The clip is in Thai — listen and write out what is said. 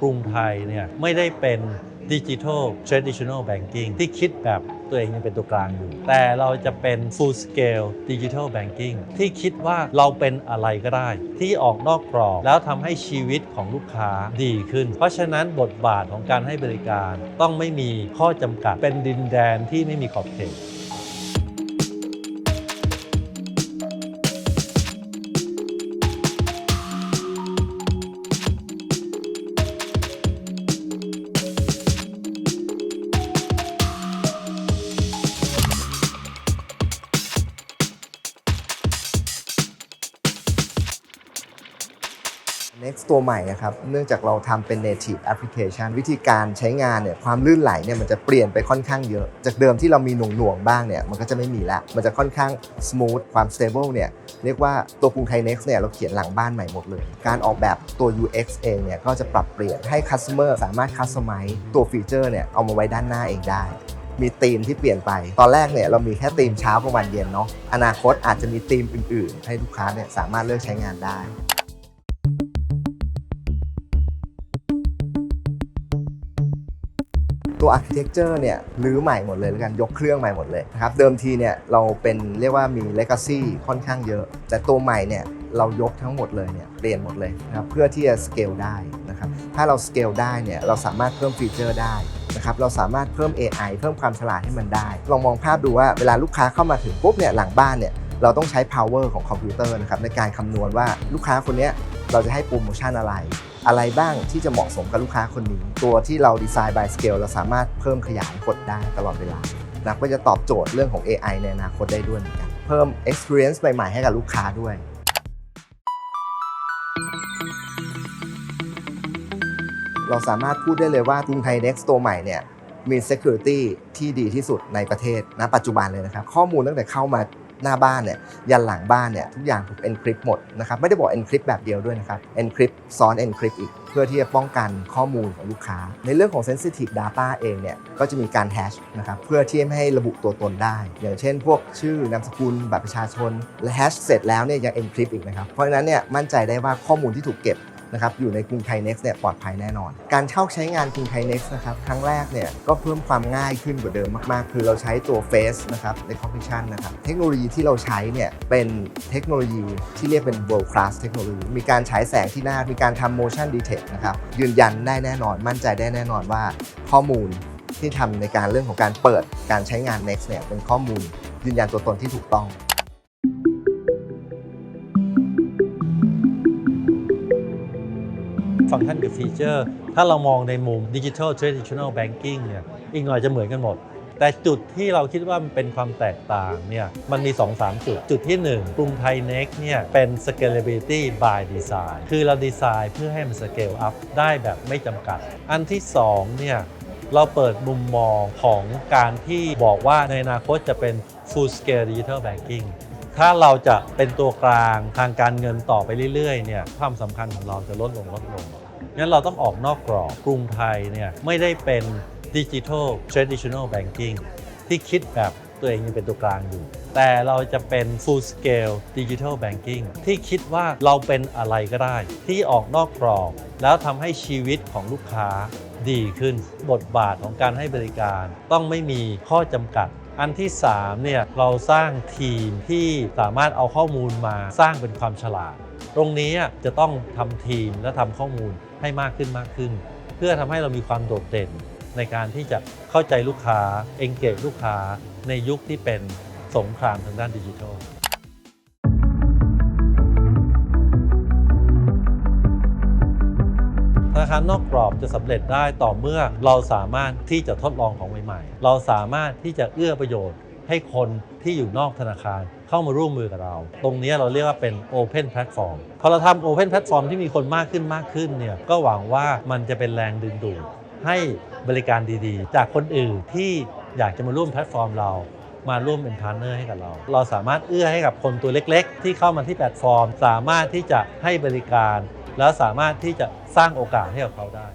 กรุงไทยเนี่ยไม่ได้เป็นดิจิทัล traditional banking ที่คิดแบบตัวเองยังเป็นตัวกลางอยู่ แต่เราจะเป็น full scale digital banking ที่คิดว่าเราเป็นอะไรก็ได้ ที่ออกนอกกรอบ แล้วทำให้ชีวิตของลูกค้าดีขึ้น เพราะฉะนั้นบทบาทของการให้บริการต้องไม่มีข้อจำกัดเป็นดินแดนที่ไม่มีขอบเขต Next ตัวใหม่นะครับ เนื่องจากเราทำเป็น native application วิธีการใช้งานเนี่ยความลื่นไหลเนี่ยมันจะเปลี่ยนไปค่อนข้างเยอะ จากเดิมที่เรามีหน่วงๆบ้างเนี่ยมันก็จะไม่มีละมันจะค่อนข้าง smooth ความ stable เนี่ยเรียกว่าตัวกรุงไทย Next เนี่ยเราเขียนหลังบ้านใหม่หมดเลย การออกแบบตัว UX เองเนี่ยก็จะปรับเปลี่ยนให้ customer สามารถ customize ตัวฟีเจอร์เนี่ยเอามาไว้ด้านหน้าเองได้มีธีมที่เปลี่ยนไป ตอนแรกเนี่ยเรามีแค่ธีมเช้ากลางวันเย็นเนาะ อนาคตอาจจะมีธีมอื่น ๆ ให้ลูกค้าเนี่ยสามารถเลือกใช้งานได้ ตัว architecture เนี่ยรื้อใหม่หมดเลยแล้วกันยกเครื่องใหม่หมดเลยนะครับเดิมทีเนี่ยเราเป็นเรียกว่ามี legacy ค่อนข้างเยอะ แต่ตัวใหม่เนี่ยเรายกทั้งหมดเลยเนี่ยเปลี่ยนหมดเลยนะครับเพื่อที่จะ scale ได้นะครับถ้าเรา scale ได้เนี่ยเราสามารถเพิ่มฟีเจอร์ได้นะครับเราสามารถเพิ่ม AI เพิ่มความฉลาดให้มันได้ ลองมองภาพดูว่าเวลาลูกค้าเข้ามาถึงปุ๊บเนี่ยหลังบ้านเนี่ยเราต้องใช้ power ของคอมพิวเตอร์นะครับในการคำนวณว่าลูกค้าคนเนี้ยเราจะให้โปรโมชั่นอะไร อะไรบ้างที่จะเหมาะสมกับลูกค้าคนนี้ ตัวที่เราดีไซน์ by scale เราสามารถเพิ่มขยายกดได้ตลอดเวลานะก็จะตอบโจทย์เรื่องของ AI ในอนาคตได้ด้วยเหมือนกันเพิ่ม experience ใหม่ๆให้กับลูกค้าด้วยเราสามารถพูดได้เลยว่ากรุงไทย Next ตัวใหม่เนี่ยมี security ที่ดีที่สุดในประเทศณปัจจุบันเลยนะครับ ข้อมูลตั้งแต่เข้ามา หน้าบ้านเนี่ยยันหลังบ้านเนี่ยทุกอย่างถูก encrypt หมดนะครับไม่ได้บอก encrypt แบบเดียวด้วยนะครับ encrypt ซ้อน encrypt อีก เพื่อที่จะป้องกันข้อมูลของลูกค้า ในเรื่องของ sensitive data เองเนี่ยก็จะมีการ hash นะครับเพื่อที่ไม่ให้ระบุตัวตนได้ อย่างเช่น พวกชื่อนามสกุลบัตรประชาชนและ hash เสร็จแล้วเนี่ยยัง encrypt อีกนะครับเพราะฉะนั้นเนี่ยมั่นใจได้ว่าข้อมูลที่ถูกเก็บ นะครับอยู่ในกรุงไทย Next เนี่ยปลอดภัยแน่นอน การเข้าใช้งานกรุงไทย Next นะครับครั้งแรกเนี่ยก็เพิ่มความง่ายขึ้นกว่าเดิมมากๆ คือเราใช้ตัว Face นะครับ recognition นะครับเทคโนโลยีที่เราใช้เนี่ยเป็นเทคโนโลยีที่เรียกเป็น world class เทคโนโลยีมีการฉายแสงที่หน้ามีการทำ motion detect นะครับยืนยันได้แน่นอน มั่นใจได้แน่นอนว่าข้อมูลที่ทำในการเรื่องของการเปิดการใช้งาน Next เนี่ยเป็นข้อมูลยืนยันตัวตนที่ถูกต้อง ฟังก์ชันกับฟีเจอร์ ถ้าเรามองในมุมดิจิทัล traditional banking เนี่ยอีกหน่อยจะเหมือนกันหมด แต่จุดที่เราคิดว่ามันเป็นความแตกต่างเนี่ยมันมี 2-3 จุด จุดที่ 1 กรุงไทย Next เนี่ยเป็น scalability by design คือเราดีไซน์เพื่อให้มัน scale up ได้แบบไม่จำกัด อันที่2เนี่ยเราเปิดมุมมองของการที่บอกว่าในอนาคตจะเป็น full scale digital banking ถ้าเราจะเป็นตัวกลางทางการเงินต่อไปเรื่อยๆเนี่ยความสำคัญของเราจะลดลงลดลงงั้นเราต้องออกนอกกรอบกรุงไทยเนี่ยไม่ได้เป็นดิจิทัล traditional banking ที่คิดแบบตัวเองยังเป็นตัวกลางอยู่ แต่เราจะเป็น full scale digital banking ที่คิดว่าเราเป็นอะไรก็ได้ ที่ออกนอกกรอบ แล้วทำให้ชีวิตของลูกค้าดีขึ้น บทบาทของการให้บริการ ต้องไม่มีข้อจำกัด อันที่3เนี่ยเราสร้างทีมที่สามารถเอาข้อมูลมาสร้างเป็นความฉลาด ตรงนี้จะต้องทำทีมและทำข้อมูลให้มากขึ้นมากขึ้น เพื่อทำให้เรามีความโดดเด่นในการที่จะเข้าใจลูกค้า engage ลูกค้าในยุคที่เป็นสงครามทางด้านดิจิทัล นาคารนอกกรอบจะสำเร็จได้ต่อเมื่อเราสามารถที่จะทดลองของใหม่ๆ เราสามารถที่จะเอื้อประโยชน์ให้คนที่อยู่นอกธนาคารเข้ามาร่วมมือกับเรา ตรงนี้เราเรียกว่าเป็น Open Platform พอเราทำ Open Platform ที่มีคนมากขึ้นมากขึ้นเนี่ยก็หวังว่ามันจะเป็นแรงดึงดูดให้บริการดีๆ จากคนอื่นที่อยากจะมาร่วมแพลตฟอร์มเรามาร่วมเป็นพาร์ทเนอร์ให้กับเรา เราสามารถเอื้อให้กับคนตัวเล็ก ๆ ที่เข้ามาที่แพลตฟอร์ม สามารถที่จะให้บริการ แล้วสามารถที่จะสร้างโอกาสให้กับเขาได้